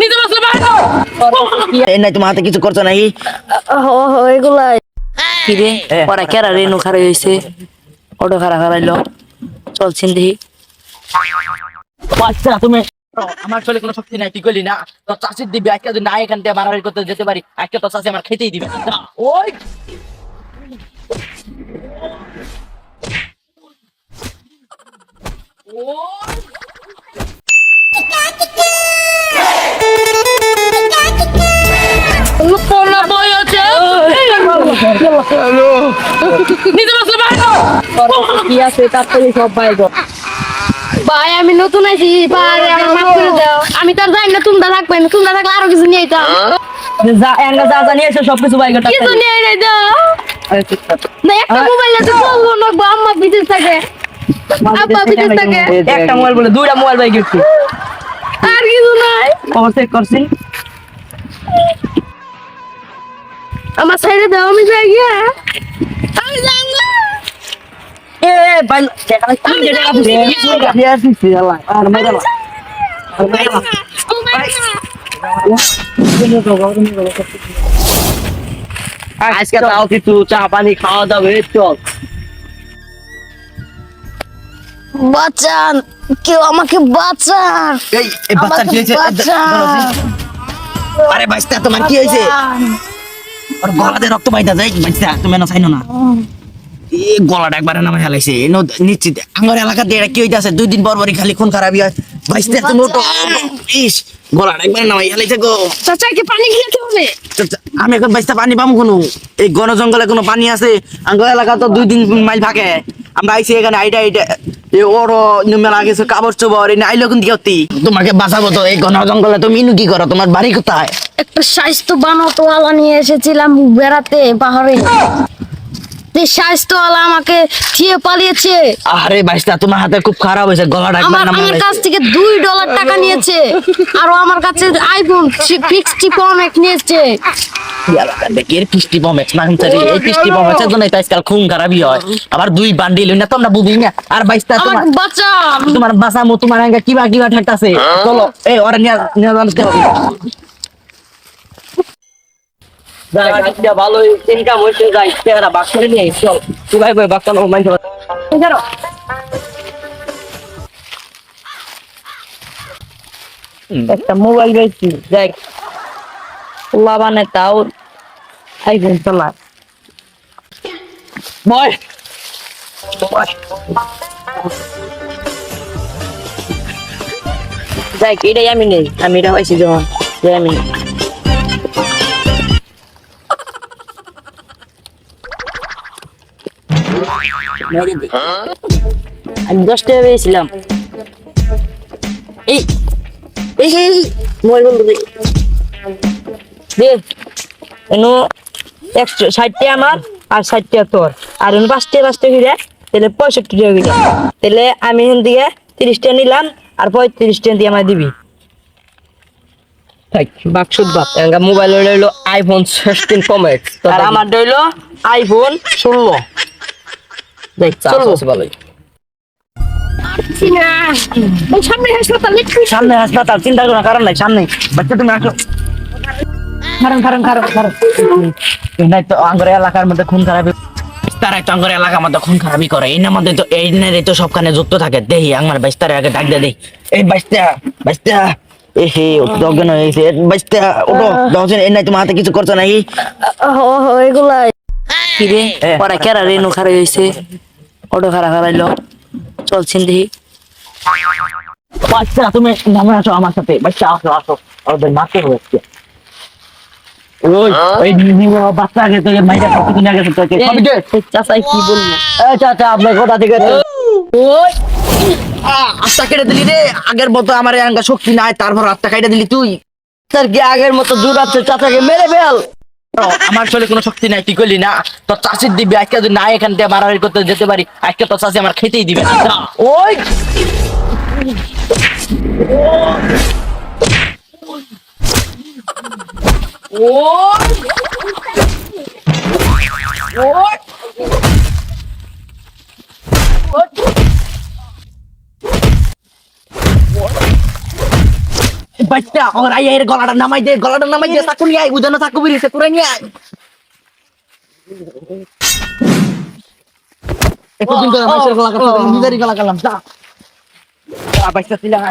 নিজে বসলে বাইরে এই নাই তোমার হাতে কিছু করছ নাকি? এগুলাই। কি রে? ওরা কেরা রেনু খারাই হয়েছে অটো খারা খারাইলো। চলছেন দেখি। বাচ্চা তুমি আমার চলে কোনো শক্তি নাই তুই করলি না। তো চাষির দিবি আজকে যদি না এখান থেকে মারামারি করতে যেতে পারি আজকে তো চাষি আমার খেতেই দিবে। ওই নিজে বসলে বাইরে কি আছে তাড়াতাড়ি সব বাইক ভাই আমি নতুন আইছি ভাই আমার মাফ করে দাও। আমি তো জানি না তোমরা থাকবে না তোমরা থাকলে আরও কিছু নিয়ে যেতাম যা এঙ্গা যা জানি এসে সবকিছু বাইক কিছু নিয়ে নাই দাও। না একটা মোবাইল আছে বলব না গো, আম্মা বিদেশ থাকে। আব্বা বিদেশ থাকে। একটা মোবাইল বলে দুইটা মোবাইল বাইক গেছি আর কিছু নাই। খবর চেক করছি। আমার সাইডে দাও আমি যাই গিয়া আমি যাই না এ ভাই টাকা কি যে টাকা দিছি আর মাইরা ও মাই আজকে তাও কিছু চা পানি খাওয়া দাওয়া চল বাঁচান কেউ আমাকে বাঁচান এই এই বাচ্চা কি হয়েছে আরে বাচ্চা তোমার কি হয়েছে ওর গলাতে রক্ত বাইতা যায় বাচ্চা তুমি না চাইনো না? এই গলাটা একবারে নামে হেলাইছে এ ন- নিশ্চিত। আঙ্গর এলাকাতে এটা কি হইতাছে? দুই দিন পর পরই খালি খুন খারাপই হয়। বাচ্চা তুমি ওটো ইস গলাটা একবারে নামাই হেলাইছে গো। চাচা কি পানি খেতে হবে আমি এখন বাইস্তা পানি পাবো কোনো? এই গণ জঙ্গলে কোনো পানি আছে? আঙ্গ এলাকা তো দুই দিন মাইল ফাঁকে। আমরা আইছি এখানে আইটা আইটা এই ওর মেলা গেছে কাপড় চোপড় এনে আইলো কোন দিকে তোমাকে বাঁচাবো তো এই গণ জঙ্গলে তুমি ইনু কি করো? তোমার বাড়ি কোথায়? একটা স্বাস্থ্যবান অটোওয়ালা নিয়ে এসেছিলাম বেড়াতে পাহাড়ে। স্বাস্থ্যওয়ালা আমাকে থিয়ে পালিয়েছে। আরে বাইস্তা তোমার হাতে খুব খারাপ হয়েছে গলাটা আমার আমার কাছ থেকে দুই ডলার টাকা নিয়েছে আর আমার কাছে আইফোন সিক্সটি প্রো ম্যাক্স নিয়েছে। এর কিস্তি পমেক্স না হুঁচারি এই কিস্তি পমেক্সের জন্য তো আজকাল খুন খারাপই হয়। আবার দুই বান্ডিল না তোমরা বুঝি না। আর বাইস্তা তোমার বাঁচান তোমার বাসামো তোমার কিবা কিবা ঠাকতাছে। চলো এই ওরা নিয়ে নিয়ে জানতে হবে যাই আজকে ভালো ইনকাম হইছে যাই টাকাটা বাক করে নিয়ে চল। তুই ভাই ভাই বাক্কানো মাইন্ড একটা মোবাইল বেচছি দেখ লাভানে তাও আইফোন চালা বয়। দেখ এটাই আমি নেই আমি এটা হয়েছি যখন যে আমি আমি দশ টাকা পেয়েছিলাম। এই এই এই মোবাইল বন্ধ দে এনো একশো ষাটটা আমার আর ষাটটা তোর। আর এনো পাঁচটা পাঁচটা ফিরে তাহলে পঁয়ষট্টি টাকা ফিরে তাহলে আমি এখান থেকে তিরিশটা নিলাম আর পঁয়ত্রিশটা দিয়ে আমার দিবি। বাপ মোবাইল হইল আইফোন সিক্সটিন প্রো ম্যাক্স। আর আমার হইল আইফোন ষোলো। ভালোই। সামনে হাসপাতাল সামনে হাসপাতাল চিন্তা করো না কারণ নাই সামনে বাচ্চা তুমি আসো। কারণ কারণ কারণ কারণ। নাই তো আঙ্গর এলাকার মধ্যে খুন খারাপি তারা তো আঙ্গর এলাকার মধ্যে খুন খারাপি করে। এই না মধ্যে তো এই না তো সবখানে যুক্ত থাকে। দেখি আমার বাইস্তার আগে ডাক দিয়ে দেই এই বাইস্তা বাইস্তা এ হে অজ্ঞান হয়ে বাইস্তা ওটো দশজন এই নাই তোমার হাতে কিছু করছ নাকি? এগুলাই। কি রে? ওরা কেরা রেনু খারাই হয়েছে অটো খারা খারাইলো চলছেন দেখি। বাচ্চা তুমি নামে আসো আমার সাথে। বাচ্চা আসো আসো। ওদের মাকে হচ্ছে ওই ওই নিমো বাচ্চা আগে তো মাইরা কত দিন আগে তো তোকে সবই দে চাচাই কি বলব এই চাচা আপনার কোথা থেকে ওই। আত্মা কেটে দিলি রে। আগের মতো আমার শক্তি নাই তারপর আত্মা কেটে দিলি তুই। তার কি আগের মতো জোর আছে? চাচাকে মেরে ফেল। আমার শরীরে কোনো শক্তি নাই তুই করলি না? তোর চাষির দিবি আজকে যদি না এখান থেকে মারামারি করতে যেতে পারি আজকে তোর চাষি আমার খেতেই দিবে ওই! যা, ওই! বাচ্চা ওর আই এর গলাটা নামাই দে গলাটা নামাই দে চাকু নিয়ে আয় উদানো চাকু বেরিয়েছে তোরা নিয়ে আয়। এতদিন ধরে মাছের গলা কাটতে নিজেরই গলা কাটলাম যা। বাচ্চা ছিলাম